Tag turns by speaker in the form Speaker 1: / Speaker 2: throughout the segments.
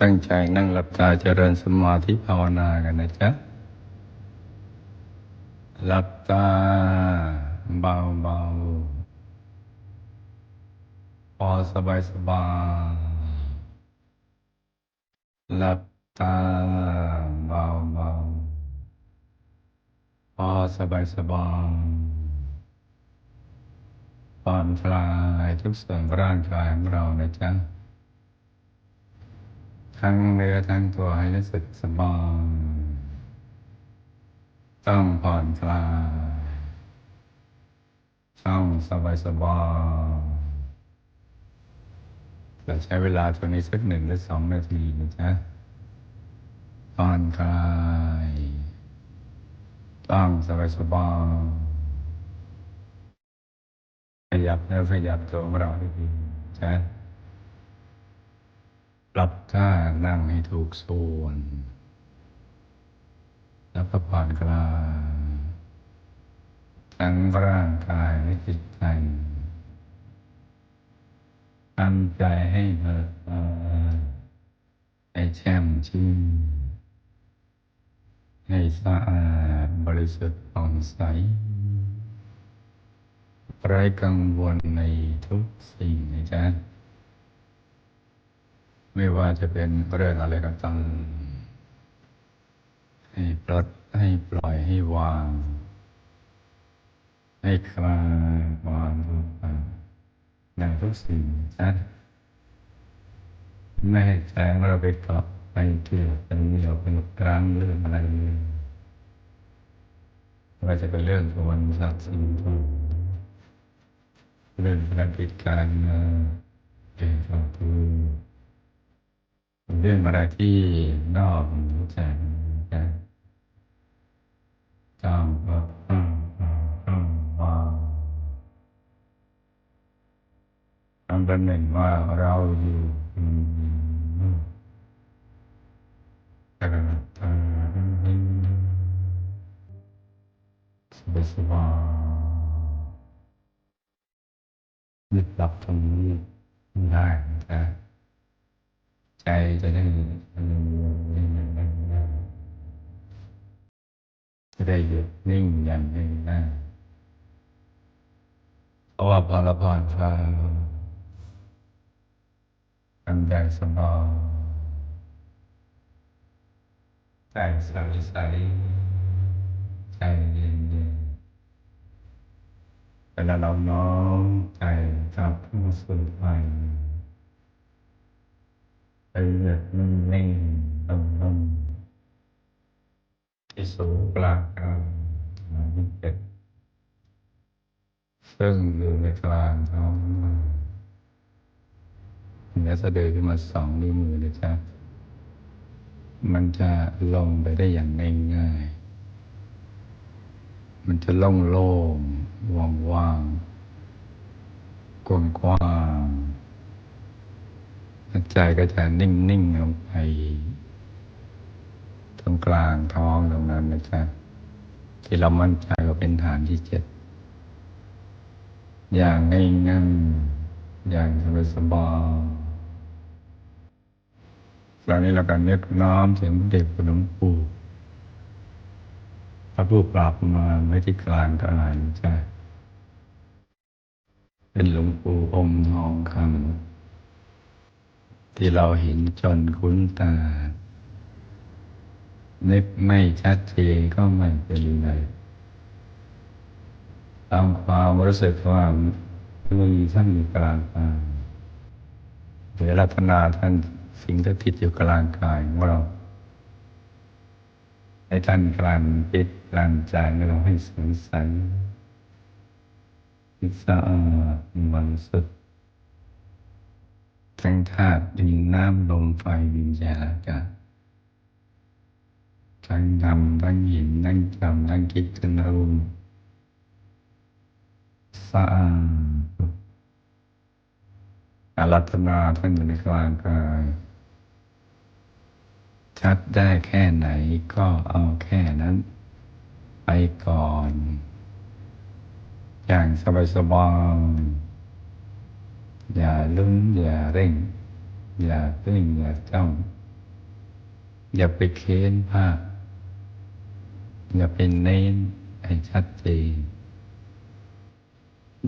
Speaker 1: ตั้งใจนั่งหลับตาเจริญสมาธิภาวนากันนะจ๊ะ หลับตาเบาเบาพอสบายสบายหลับตาเบาเบาพอสบายสบายผ่อนคลายทุกส่วนร่างกายของเรานะจ๊ะ ทั้งเนื้อทั้งตัวให้รู้สึกสบายต้องผ่อนคลายต้องสบายสบายจะใช้เวลาตัวนี้สักหนึ่งหรือสองนาทีนะจ๊ะผ่อนคลายต้องสบายสบายขยับเนื้อขยับตัวของเราให้ดีจ้ะ ปรับท่านั่งให้ถูกส่วน แล้วก็ผ่อนคลายทั้งร่างกายและจิตใจทำใจให้เบิกบานให้แช่มชื่น ให้สะอาดบริสุทธิ์ผ่องใสไร้กังวลในทุกสิ่งนะจ๊ะ ไม่ว่าจะเป็นเรื่องอะไรก็ตามให้ปลดให้ปล่อยให้วาง ให้คลายวางทุกอย่างในทุกสิ่งนะไม่ให้ใจของเราไปเกาะไปเกี่ยวไปเหนี่ยวเป็นกลางเรื่องอะไรเลยไม่ว่าจะเป็นเรื่องของวันศักดิ์สิทธิ์เรื่องการกิจการงานเรื่องของคือ เรื่องอะไรที่นอกเหนือจากการต้องก็ต้องต้องวางทำเป็นหนึ่งว่าเราอยู่แต่ตาสบายสบายยึดหลับตรงนี้ได้นะ ใจจะได้จะได้หยุดนิ่งอย่างนิ่งได้เพราะว่าพอเราผ่อนคลายทำใจสบายใจใสใสใจเย็นเย็นเวลาเราน้อมใจกลับเข้าสู่ไป ไปเลือกนิ่งนิ่งตรงตรงที่สูงกลางกลางหาที่เจ็ดซึ่งอยู่ในกลางท้องเนื้อสะดือขึ้นมาสองนิ้วมือเลยจ้ะมันจะลงไปได้อย่างง่ายๆมันจะโล่งโล่งว่างว่างกว้างกว้าง ใจก็จะนิ่งๆลงไปตรงกลางท้องตรงนั้นนะจ๊ะที่เรามั่นใจว่าเป็นฐานที่เจ็ดอย่างง่ายๆอย่างสบายๆคราวนี้เราก็นึกน้อมถึงเด็กหลวงปู่พระผู้ปราบมาไว้ที่กลางกายนะจ๊ะเป็นหลวงปู่อมทองคำ ที่เราเห็นจนคุ้นตา นึกไม่ชัดเจนก็ไม่เป็นไรตามความรู้สึกว่ามีท่านอยู่กลางกายหรือรัตนาท่านสิ่งที่ติดอยู่กลางกายของเราให้ท่านกลั่นจิตกลั่นใจของเราให้สงสัยสะอาดบริสุทธิ์ ทั้งธาตุดินน้ำลมไฟวิญญาณอากาศทั้งดำทั้งหินทั้งจำทั้งคิดทั้งอารมณ์สะอาดอารัตนาท่านอยู่ในกลางกายชัดได้แค่ไหนก็เอาแค่นั้น ไปก่อน อย่างสบายๆ อย่าลุ้นอย่าเร่ง อย่าเร่งอย่าจ้อง อย่าไปเค้นภาพ อย่าไปเน้นให้ชัดเจน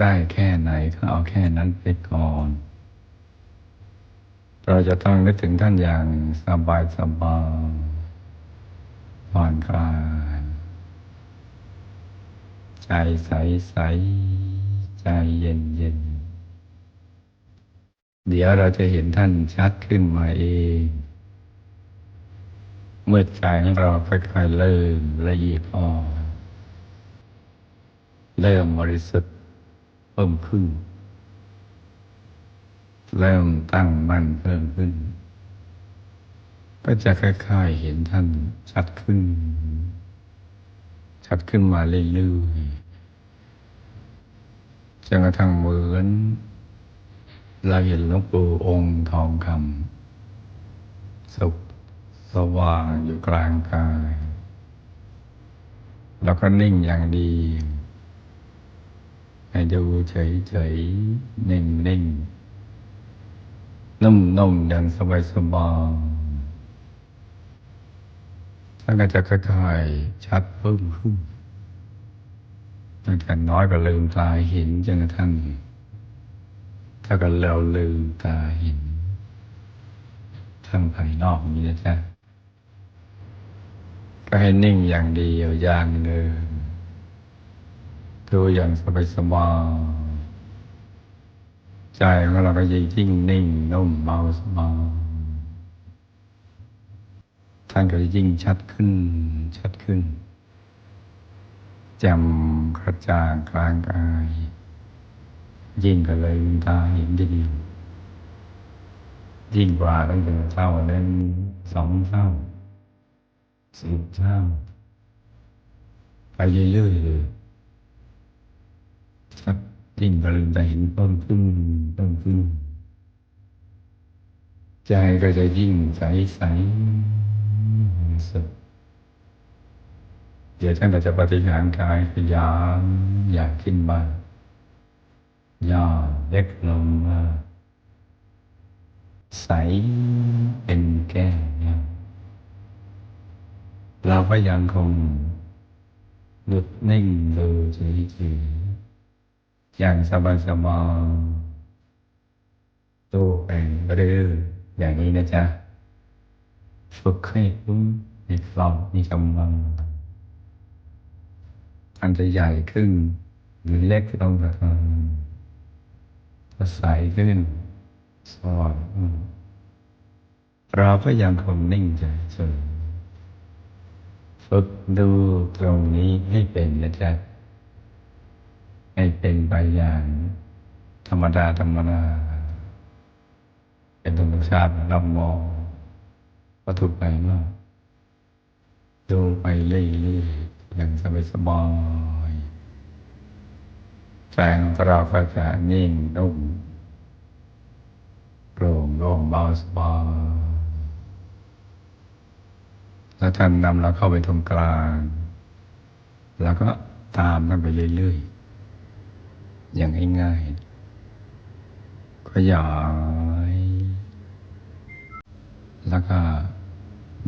Speaker 1: ได้แค่ไหนก็เอาแค่นั้นไปก่อน เราจะต้องนึกถึงท่านอย่างสบายสบายผ่อนคลาย ใจใสใสใจเย็นเย็น เดี๋ยวเราจะเห็นท่านชัดขึ้นมาเอง เมื่อใจของเราค่อยๆเริ่มละเอียดอ่อนเริ่มบริสุทธิ์เพิ่มขึ้น เริ่มตั้งมั่นเพิ่มขึ้น ก็จะค่อยๆเห็นท่านชัดขึ้น ชัดขึ้นมาเรื่อยๆจนกระทั่งเหมือน เราเห็นหลวงปู่องค์ทองคำสุขสว่างอยู่กลางกาย แล้วก็นิ่งอย่างดี ให้ดูเฉยๆ นิ่งๆ นุ่มๆอย่างสบายๆท่านก็จะค่อยๆชัดเพิ่มขึ้นตั้งแต่น้อยก็ลืมตาเห็นจนกระทั่งาก็เราลืมตาเห็นทั้งภายนอกนี้นะจ๊ะก็ให้นิ่งอย่างเดียวอย่างหนึ่งดูอย่างสบายสบายใจของเราก็ยิ่งนิ่งนุ่มเบาสบายท่านก็ยิ่งชัดขึ้น ชัดขึ้นแจ่มกระจ่างกลางกาย ยิ่งก็เลยตาเห็นได้ดียิ่งกว่าตั้งแต่เท่านั้นสองเท่าสิบเท่าไปเรื่อยๆเลยสักยิ่งก็ลืมตาเห็นเพิ่มขึ้นเพิ่มขึ้นใจก็จะยิ่งใสใสสุดเดี๋ยวท่านก็จะปฏิหารกายพยายามอยากขึ้นบ้า ย่อเล็กลงมาใสเป็นแก้วเราก็ยังคงหยุดนิ่งดูเฉยๆอย่างสบายสบายๆตู้ไปเรืออย่างนี้นะจ๊ะ ฝึกให้รู้มีเรามีกำลังอันจะใหญ่ขึ้นหรือเล็กลงก็ตาม ก็ใสขึ้นสว่างขึ้นเราก็ยังคงนิ่งใจเฉยฝึกดูตรงนี้ให้เป็นนะจ๊ะให้เป็นไปอย่าง ธรรมดาธรรมดาเป็นธรรมชาติเรามองวัตถุไปมากดูไปเรื่อยๆอย่างสบายสบาย ๆใจของเราก็จะนิ่งนุ่มโปร่งโล่งเบาสบายแล้วท่านนำเราเข้าไปตรงกลาง แล้วก็ตามกันไปเรื่อยๆ อย่างง่ายๆขยายแล้วก็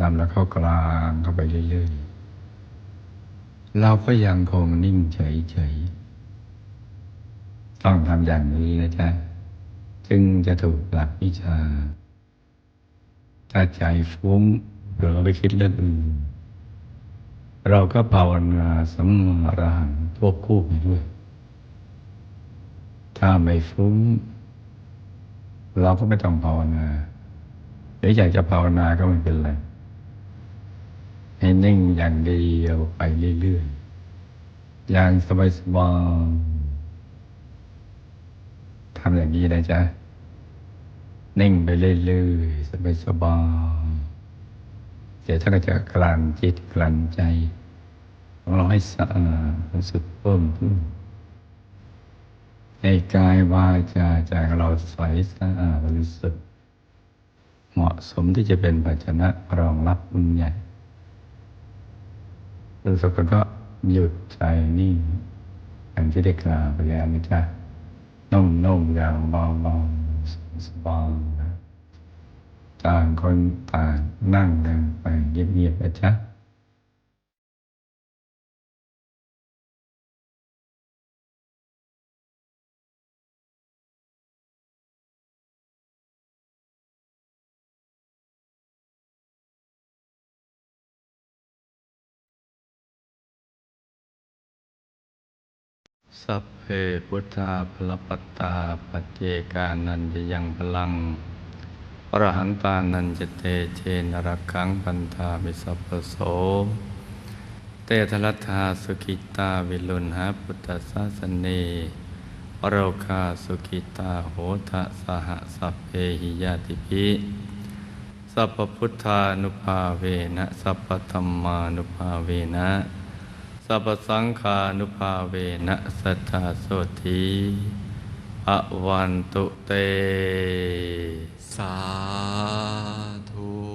Speaker 1: นำเราเข้ากลางเข้าไปเรื่อยๆ เราก็ยังคงนิ่งเฉยๆ ต้องทำอย่างนี้นะจ๊ะ จึงจะถูกหลักวิชา ถ้าใจฟุ้งเผลอไปคิดเรื่องอื่น เราก็ภาวนาสมารหังควบคู่ไปด้วย ถ้าไม่ฟุ้ง เราก็ไม่ต้องภาวนาหรืออยากจะภาวนาก็ไม่เป็นไรให้นิ่งอย่างเดียวไปเรื่อยๆ อย่างสบายๆำอย่างนี้นะจ๊ะ นิ่งไปเรื่อยๆสบายๆเดี๋ยวท่านก็จะกลั่นจิตกลั่นใจของเราให้สะอาดรู้สึกเพิ่มขึ้นให้กายวาจาใจของเราใสสะอาดบริสุทธิ์เหมาะสมที่จะเป็นภาชนะรองรับบุญใหญ่รู้สึกก็หยุดใจนิ่งอย่างที่ได้กล่าวไปแล้วนะจ๊ะ นุ่มๆอย่างเบาๆสบายต่างคนต่างนั่งกันไปเงียบๆนะจ๊ะ สัพเพพุทธาพลปตตาปัจเจกานันจะยังพลังอรหันตานันจะเตเชนรักขังปันธามิสัพโสเตทรัตถาสุกิตาวิลุณหาพุทธศาสเนปโรคาสุกิตาโหทะสหสัพเพหิยาติภิสัพพุทธานุภาเวนะสัพพธรรมานุภาเวนะ สัพสังขานุภาเวนะสัทธาโสธีอวันตุเต
Speaker 2: สาธุ